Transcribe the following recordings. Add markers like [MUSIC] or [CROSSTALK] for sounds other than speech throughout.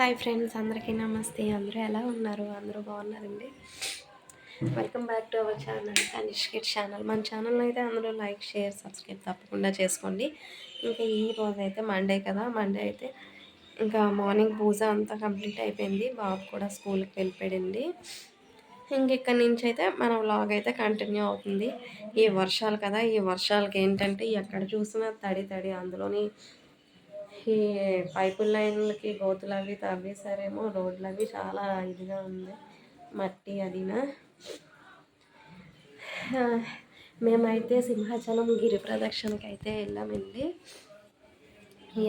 Hi friends అందరికీ నమస్తే. అందరూ ఎలా ఉన్నారు? అందరూ బాగున్నారండి? Welcome back to our channel కనిష్కిట్ channel మన ఛానల్ అయితే అందరూ లైక్ షేర్ సబ్స్క్రైబ్ తప్పకుండా చేసుకోండి. ఇంకా ఈ రోజు అయితే మండే కదా. మండే అయితే ఇంకా మార్నింగ్ పూజ అంతా కంప్లీట్ అయిపోయింది. బాబు కూడా స్కూల్కి వెళ్ళిపోయింది ఇంక ఇక్కడ నుంచి అయితే మన వ్లాగ్ అయితే కంటిన్యూ అవుతుంది. ఈ వర్షాలు కదా ఈ వర్షాలకి ఏంటంటే ఎక్కడ చూసినా తడి తడి అందులోని ఈ పైపు లైన్లకి గోతులు అవి తవ్వేసారేమో రోడ్లు అవి చాలా ఇదిగా ఉంది మట్టి అదినా. మేమైతే సింహాచలం గిరి ప్రదక్షిణకి అయితే వెళ్ళామండి.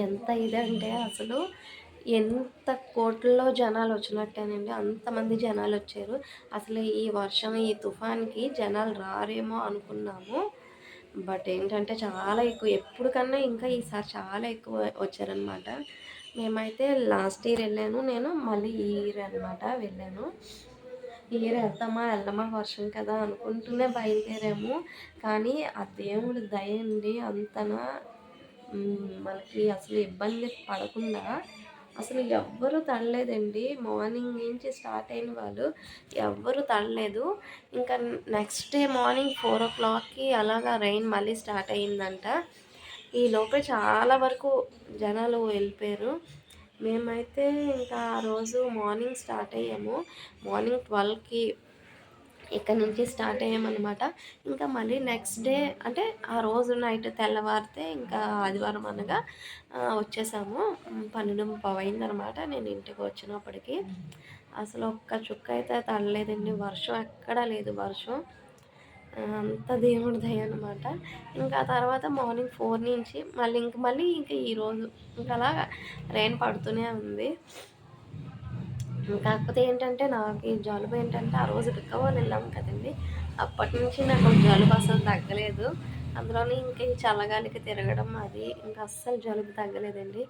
ఎంత ఇదంటే అసలు ఎంత కోట్లలో జనాలు వచ్చినట్టేనండి అంతమంది జనాలు వచ్చారు. అసలు ఈ వర్షం ఈ తుఫాన్కి జనాలు రారేమో అనుకున్నాము. బట్ ఏంటంటే చాలా ఎక్కువ ఎప్పుడు కన్నా ఇంకా ఈసారి చాలా ఎక్కువ వచ్చారనమాట. మేమైతే లాస్ట్ ఇయర్ వెళ్ళాను నేను మళ్ళీ ఈ ఇయర్ అనమాట వెళ్ళాను. ఈ ఇయర్ వెళ్తామా వెళ్దామా వర్షం కదా అనుకుంటూనే బయలుదేరాము. కానీ ఆ దేవుడి దయ అండి అంతనా మనకి అసలు ఇబ్బంది పడకుండా అసలు ఎవ్వరు తడలేదండి మార్నింగ్ నుంచి స్టార్ట్ అయిన వాళ్ళు ఎవ్వరు తడలేదు ఇంకా నెక్స్ట్ డే మార్నింగ్ ఫోర్ ఓ క్లాక్కి అలాగా రైన్ మళ్ళీ స్టార్ట్ అయ్యిందంట. ఈ లోపే చాలా వరకు జనాలు వెళ్ళిపోయారు. మేమైతే ఇంకా ఆ రోజు మార్నింగ్ స్టార్ట్ అయ్యాము. మార్నింగ్ ట్వెల్వ్కి ఇక్కడ నుంచి స్టార్ట్ అయ్యామన్నమాట. ఇంకా మళ్ళీ నెక్స్ట్ డే అంటే ఆ రోజు నైట్ తెల్లవారితే ఇంకా ఆదివారం అనగా వచ్చేసాము. పన్నెండు అనమాట నేను ఇంటికి వచ్చినప్పటికి. అసలు ఒక్క చుక్క అయితే తడలేదండి వర్షం ఎక్కడా లేదు వర్షం. అంత దేవుడి దయ అనమాట ఇంకా తర్వాత మార్నింగ్ ఫోర్ నుంచి మళ్ళీ ఇంక మళ్ళీ ఇంకా ఈరోజు ఇంకా అలా రెయిన్ పడుతూనే ఉంది. కాకపోతే ఏంటంటే నాకు ఈ జలుబు ఏంటంటే ఆ రోజు రికవర్ వెళ్ళాము కదండి. అప్పటి నుంచి నాకు జలుబు అసలు తగ్గలేదు. అందులోనే ఇంకా ఈ చల్లగాలికి తిరగడం అది ఇంకా అస్సలు జలుబు తగ్గలేదండి.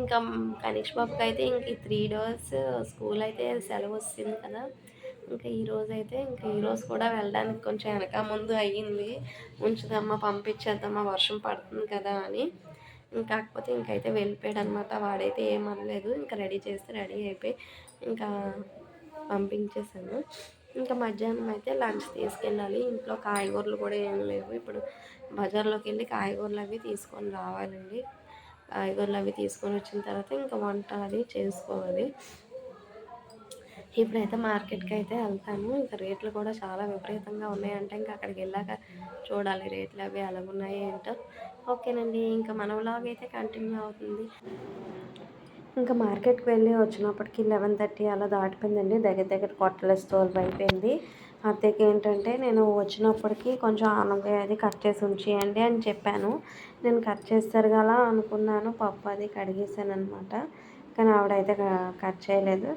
ఇంకా కనీష్ బాబుకి అయితే ఇంక ఈ త్రీ డేస్ స్కూల్ అయితే సెలవు వస్తుంది కదా. ఇంకా ఈరోజు అయితే ఇంకా ఈరోజు కూడా వెళ్ళడానికి కొంచెం వెనక ముందు అయ్యింది. ఉంచుదమ్మా పంపించేద్దామా వర్షం పడుతుంది కదా అని. కాకపోతే ఇంకైతే వెళ్ళిపోయాడు అనమాట వాడైతే ఏమనలేదు ఇంకా రెడీ చేస్తే రెడీ అయిపోయి ఇంకా పంపించేసాను ఇంకా మధ్యాహ్నం అయితే లంచ్ తీసుకెళ్ళాలి. ఇంట్లో కాయగూరలు కూడా ఏం లేవు. ఇప్పుడు బజార్లోకి వెళ్ళి కాయగూరలు అవి తీసుకొని రావాలండి. కాయగూరలు అవి తీసుకొని వచ్చిన తర్వాత ఇంకా వంట అది చేసుకోవాలి. ఇప్పుడైతే మార్కెట్కి అయితే వెళ్తాను. ఇంకా రేట్లు కూడా చాలా విపరీతంగా ఉన్నాయంటే ఇంకా అక్కడికి వెళ్ళాక చూడాలి రేట్లు అవి ఎలాగున్నాయి ఏంటో. ఓకేనండి ఇంకా మన వ్లాగ్ అయితే కంటిన్యూ అవుతుంది. ఇంకా మార్కెట్కి వెళ్ళి వచ్చినప్పటికి లెవెన్ థర్టీ అలా దాటిపోయిందండి. దగ్గర దగ్గర కొట్టల స్టోర్ అయిపోయింది. అత్తయ్యకి ఏంటంటే నేను వచ్చినప్పటికీ కొంచెం ఆనగాయ అది కట్ చేసి ఉంచేయండి అని చెప్పాను. నేను కట్ చేస్తారు కదా అనుకున్నాను. పప్పు అది కడిగేసాను అనమాట కానీ ఆవిడైతే కట్ చేయలేదు.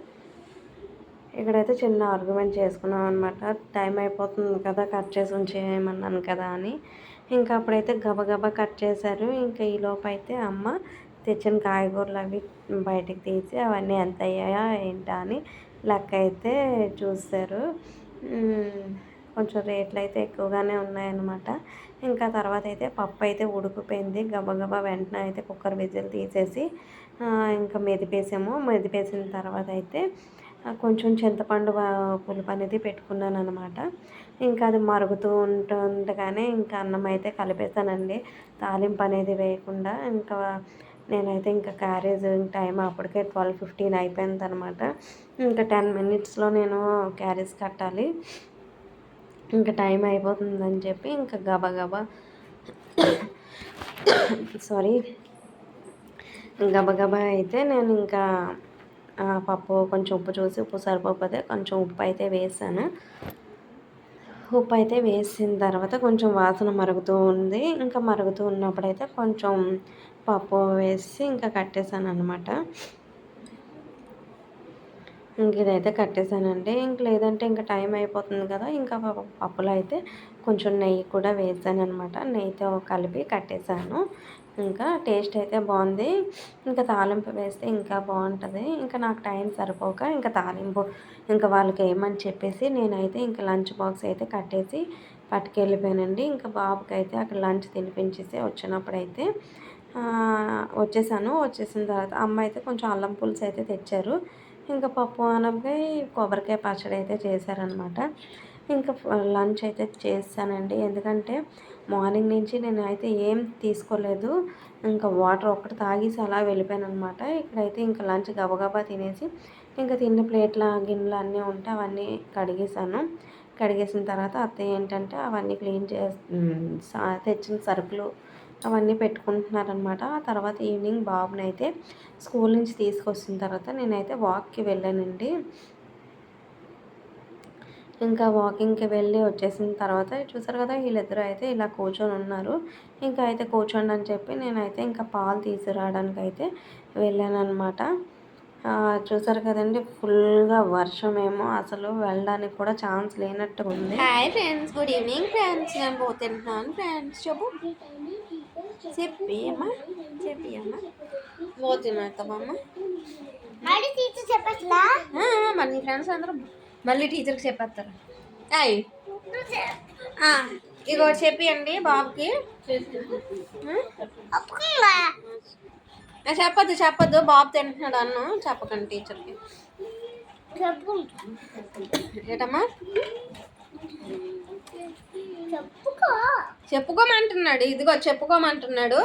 ఇక్కడైతే చిన్న ఆర్గ్యుమెంట్ చేసుకున్నాం అనమాట టైం అయిపోతుంది కదా కట్ చేసి ఉంచేయమన్నాను కదా అని. ఇంకా అప్పుడైతే గబగబా కట్ చేశారు. ఇంకా ఈ లోపు అయితే అమ్మ తెచ్చిన కాయగూరలు అవి బయటికి తీసి అవన్నీ ఎంత అయ్యాయా ఏంటా అని లెక్క అయితే చూశారు. కొంచెం రేట్లు అయితే ఎక్కువగానే ఉన్నాయన్నమాట. ఇంకా తర్వాత అయితే పప్పు అయితే ఉడికిపోయింది. గబగబా వెంటనే అయితే కుక్కర్ విజిల్ తీసేసి ఇంకా మెదిపేసాము. మెదిపేసిన తర్వాత అయితే కొంచెం చింతపండు పులుపు అనేది పెట్టుకున్నాను అనమాట ఇంకా అది మరుగుతూ ఉంటుండగానే ఇంకా అన్నం అయితే కలిపేసానండి తాలింపు అనేది వేయకుండా ఇంకా నేనైతే ఇంకా క్యారేజ్ టైం అప్పటికే ట్వెల్వ్ ఫిఫ్టీన్ అయిపోయింది అనమాట ఇంకా టెన్ మినిట్స్లో నేను క్యారేజ్ కట్టాలి. ఇంకా టైం అయిపోతుందని చెప్పి ఇంకా గబగబా [COUGHS] సారీ గబగబా అయితే నేను ఇంకా పప్పు కొంచెం ఉప్పు చూసి ఉప్పు సరిపోతే కొంచెం ఉప్పు అయితే వేసాను. ఉప్పు అయితే వేసిన తర్వాత కొంచెం వాసన మరుగుతూ ఉంది. ఇంకా మరుగుతూ ఉన్నప్పుడైతే కొంచెం పప్పు వేసి ఇంకా కట్టేసాను అనమాట ఇంక ఇదైతే కట్టేసానండి. ఇంక లేదంటే ఇంకా టైం అయిపోతుంది కదా ఇంకా పప్పులో అయితే కొంచెం నెయ్యి కూడా వేసాను అనమాట నెయ్యితో కలిపి కట్టేసాను. ఇంకా టేస్ట్ అయితే బాగుంది. ఇంకా తాలింపు వేస్తే ఇంకా బాగుంటుంది. ఇంకా నాకు టైం సరిపోక ఇంకా తాలింపు ఇంకా వాళ్ళకి ఏమని చెప్పేసి నేనైతే ఇంకా లంచ్ బాక్స్ అయితే కట్టేసి పట్టుకెళ్ళిపోయానండి. ఇంకా బాబుకి అయితే అక్కడ లంచ్ తినిపించేసి వచ్చినప్పుడు అయితే వచ్చేసాను. వచ్చేసిన తర్వాత అమ్మ అయితే కొంచెం అల్లం పులుసు అయితే తెచ్చారు. ఇంకా పప్పు అనపకాయ కొబ్బరికాయ పచ్చడి అయితే చేశారనమాట. ఇంకా లంచ్ అయితే చేస్తానండి. ఎందుకంటే మార్నింగ్ నుంచి నేను అయితే ఏం తీసుకోలేదు. ఇంకా వాటర్ ఒక్కటి తాగేసి అలా వెళ్ళిపోయాను అనమాట ఇక్కడైతే ఇంకా లంచ్ గబగబా తినేసి ఇంకా తిన్న ప్లేట్ల గిన్నెలు అన్నీ ఉంటే అవన్నీ కడిగేసాను కడిగేసిన తర్వాత అత్తయ్య ఏంటంటే అవన్నీ క్లీన్ చేసి తెచ్చిన సరుకులు అవన్నీ పెట్టుకుంటున్నారనమాట ఆ తర్వాత ఈవినింగ్ బాబుని అయితే స్కూల్ నుంచి తీసుకొచ్చిన తర్వాత నేనైతే వాక్కి వెళ్ళానండి. ఇంకా వాకింగ్కి వెళ్ళి వచ్చేసిన తర్వాత చూసారు కదా వీళ్ళిద్దరూ అయితే ఇలా కూర్చొని ఉన్నారు. ఇంకా అయితే కూర్చోండి అని చెప్పి నేనైతే ఇంకా పాలు తీసుకురావడానికి అయితే వెళ్ళాను అనమాట చూసారు కదండి ఫుల్గా వర్షం ఏమో అసలు వెళ్ళడానికి కూడా ఛాన్స్ లేనట్టు ఉంది. Hi friends good evening friends. నేను పోతుంటున్నాను ఫ్రెండ్స్. చెప్పు. చెప్పి అమ్మా చెప్పి అమ్మా. పోతున్నామ్మా మళ్ళీ టీచర్ చెప్పట్లా మళ్ళీ ఫ్రెండ్స్ అందరూ మళ్ళీ టీచర్కి చెప్పేస్తారు. అయ్ ఇగో చెప్పియండి బాబుకి. చెప్పొద్దు చెప్పొద్దు. బాబు తింటున్నాడు అన్ను. చెప్పకండి టీచర్కి ఏటమ్మా? చెప్పుకోమంటున్నాడు. ఇదిగో చెప్పుకోమంటున్నాడు.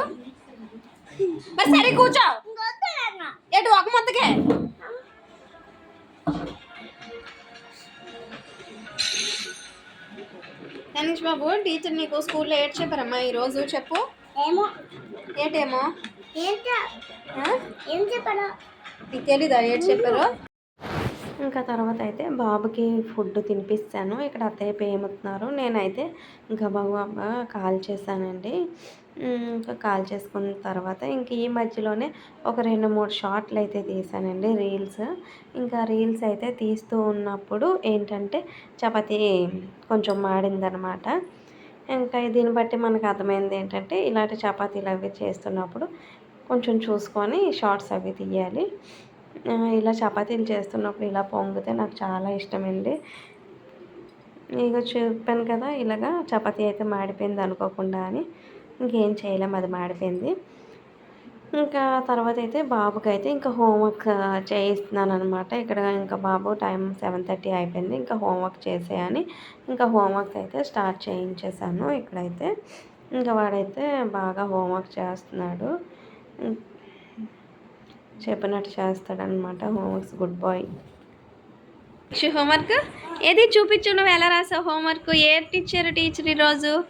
మరి సరే కూర్చో. ఎటు ఒక ముద్దకే గణేష్ బాబు టీచర్ నీకు స్కూల్లో ఏడ్ చెప్పారమ్మా ఈరోజు? చెప్పు. ఏమో. ఏటేమో? ఏం చె- ఆ? ఏం చెప్పాడు నీకు తెలీదా ఏడ్ చెప్పారు? ఇంకా తర్వాత అయితే బాబుకి ఫుడ్ తినిపిస్తాను. ఇక్కడ అత్తయ్య పేముతున్నారు నేనైతే గబగబా కాల్ చేశానండి. ఇంకా కాల్ చేసుకున్న తర్వాత ఇంక ఈ మధ్యలోనే ఒక రెండు మూడు షార్ట్లు అయితే తీసానండి రీల్స్. ఇంకా రీల్స్ అయితే తీస్తూ ఉన్నప్పుడు ఏంటంటే చపాతీ కొంచెం మాడిందనమాట. ఇంకా దీన్ని బట్టి మనకు అర్థమైంది ఏంటంటే ఇలాంటి చపాతీలు అవి చేస్తున్నప్పుడు కొంచెం చూసుకొని షార్ట్స్ అవి తీయాలి. ఇలా చపాతీలు చేస్తున్నప్పుడు ఇలా పొంగితే నాకు చాలా ఇష్టమండి. ఇక చెప్పాను కదా ఇలాగా చపాతీ అయితే మాడిపోయింది అనుకోకుండా అని. ఇంకేం చేయలేం అది మాడిపోయింది. ఇంకా తర్వాత అయితే బాబుకి అయితే ఇంకా హోంవర్క్ చేయిస్తున్నాను అనమాట ఇక్కడ ఇంకా బాబు టైం సెవెన్ థర్టీ అయిపోయింది. ఇంకా హోంవర్క్ చేసేయని ఇంకా హోంవర్క్ అయితే స్టార్ట్ చేయించేసాను ఇక్కడైతే. ఇంకా వాడైతే బాగా హోంవర్క్ చేస్తున్నాడు. చెప్పినట్టు చేస్తాడనమాట హోంవర్క్స్ గుడ్ బాయ్. హోంవర్క్? ఏది చూపించు నువ్వు ఎలా రాసావు హోంవర్క్? ఏ టీచర్ టీచర్ ఈరోజు?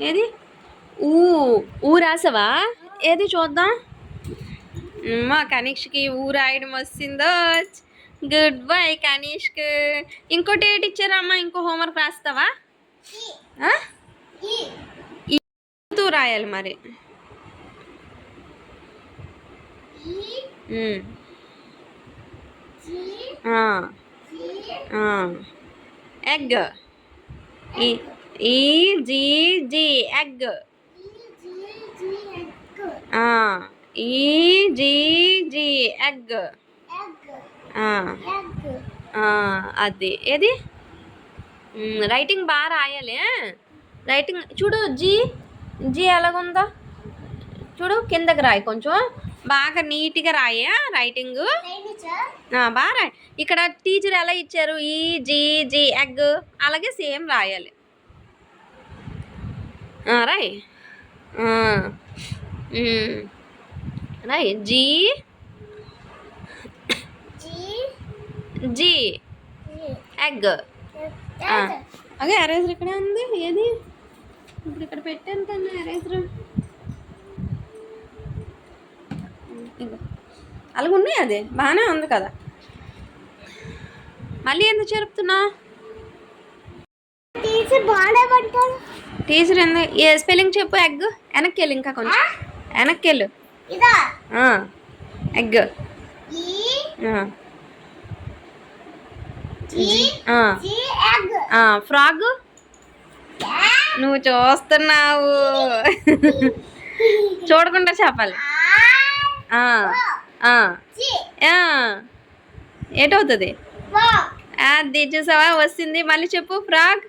ఏది? ఊ ఊ రాసావా? ఏది చూద్దాం? మా కనిష్కి ఊ రాయడం వస్తుందో. Good bye Kanishk. ఇంకోటి ఏ టీచర్ అమ్మా ఇంకో హోంవర్క్ రాస్తావా? ఆ? ఈ. తూ రాయాలి మరి. Egg E G G egg E G G egg అది. ఏది? రైటింగ్ బాగా రాయాలి? రైటింగ్ చూడు జీ జీ ఎలాగుందో? చూడు కిందకి రాయి కొంచెం. బాగా నీట్గా రాయా? రైటింగ్ బాగా రాయి. ఇక్కడ టీచర్ ఎలా ఇచ్చారు? E G G egg. అలాగే సేమ్ రాయాలి. రాయ్. రాయ్. జీ. జీ. ఎగ్. అదే ఎరేజర్ ఇక్కడే ఉంది. ఏది? ఇప్పుడు ఇక్కడ పెట్టాను కన్నా ఎరేజర్ ఇగో. అలాగ ఉన్నాయి అది. బాగానే ఉంది కదా. మళ్ళీ ఎందుకు చెరుపుతున్నావు టీచర్ ఎందుకు ఏ స్పెల్లింగ్ చెప్పు ఎగ్? వెనక్కి వెళ్ళు ఇంకా కొంచెం. వెనక్కి వెళ్ళు ఎగ్. ఫ్రాగ్? నువ్వు చూస్తున్నావు. చూడకుండా చెప్పాలి. ఏటవుతుంది? అది చూసావా? వచ్చింది మళ్ళీ చెప్పు. Frog?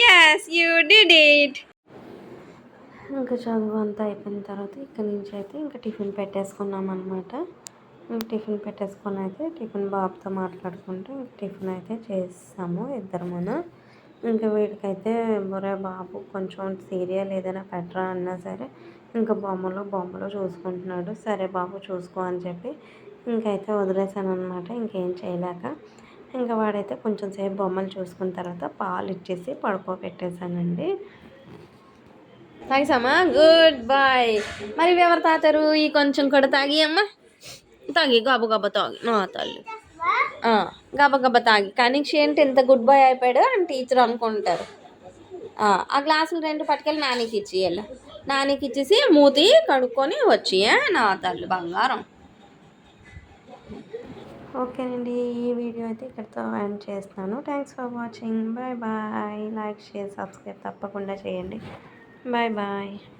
Yes you did it ఇంకా చదువు అంతా అయిపోయిన తర్వాత ఇక్కడ నుంచి అయితే ఇంకా టిఫిన్ పెట్టేసుకున్నాం అనమాట టిఫిన్ పెట్టేసుకొని అయితే టిఫిన్ బాబుతో మాట్లాడుకుంటూ టిఫిన్ అయితే చేస్తాము ఇద్దరు మనం ఇంకా వీడికైతే బొరే బాబు కొంచెం సీరియల్ ఏదైనా పెట్టరా అన్నా సరే ఇంకా బొమ్మలు బొమ్మలు చూసుకుంటున్నాడు. సరే బాబు చూసుకో అని చెప్పి ఇంకైతే వదిలేసాను అనమాట ఇంకేం చేయలేక ఇంకా వాడైతే కొంచెం సేపు బొమ్మలు చూసుకున్న తర్వాత పాలు ఇచ్చేసి పడుకోబెట్టేశానండి. తాగిసామా? గుడ్ బాయ్ మరి ఎవరు తాతారు? ఈ కొంచెం కూడా తాగి అమ్మా తాగి గబ గబ తాగి. నా తల్లి. గబగబ గబ గబ తాగి. కానీ ఏంటి ఎంత గుడ్ బాయ్ అయిపోయాడు అని టీచర్ అనుకుంటారు. ఆ, గ్లాసులు రెండు పట్టుకెళ్ళి నానికి ఇచ్చేయాలి. నానికి ఇచ్చేసి మూతి కడుక్కొని వచ్చి నా తల్లి బంగారం. ఓకేనండి ఈ వీడియో అయితే ఇక్కడితో ఎండ్ చేస్తాను thanks for watching bye bye like share subscribe తప్పకుండా చేయండి. Bye bye